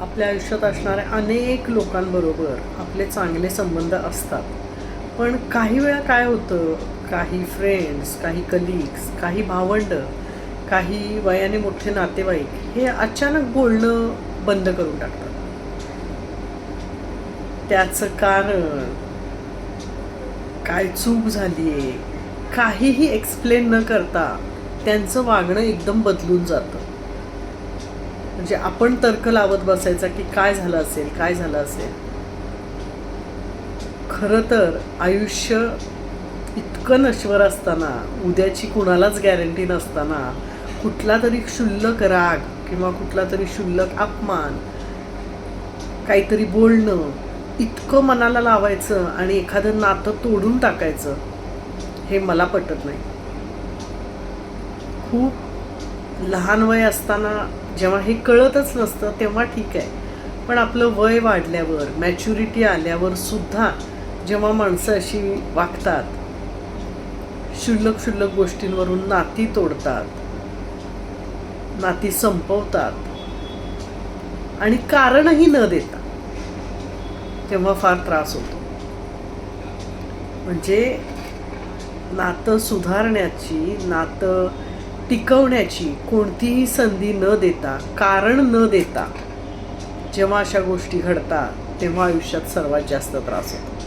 आपल्या आयुष्यात असणाऱ्या अनेक लोकांबरोबर आपले चांगले संबंध असतात. पण काही वेळा काय होतं? काही फ्रेंड्स काही कलिग्स काही भावंड काही वयाने मोठे नातेवाईक हे अचानक बोलणं बंद करून टाकतात. त्याचं कारण काय चूक झाली आहे काहीही एक्सप्लेन न करता त्यांचं वागणं एकदम बदलून जातं. म्हणजे आपण तर्क लावत बसायचा की काय झालं असेल काय झालं असेल. खरं तर आयुष्य इतकं नश्वर असताना उद्याची कुणालाच गॅरंटी नसताना कुठला तरी क्षुल्लक राग किंवा कुठला तरी क्षुल्लक अपमान काहीतरी बोलणं इतकं मनाला लावायचं आणि एखादं नातं तोडून टाकायचं हे मला पटत नाही. खूप लहान वय असताना जेव्हा हे कळतच नसतं तेव्हा ठीक आहे. पण आपलं वय वाढल्यावर मॅच्युरिटी आल्यावर सुद्धा जेव्हा माणसं अशी वागतात क्षुल्लक शुल्लक गोष्टींवरून नाती तोडतात नाती संपवतात आणि कारणही न देता तेव्हा फार त्रास होतो. म्हणजे नातं सुधारण्याची नातं टिकवण्याची कोणतीही संधी न देता कारण न देता जेव्हा अशा गोष्टी घडतात तेव्हा आयुष्यात सर्वात जास्त त्रास होतो.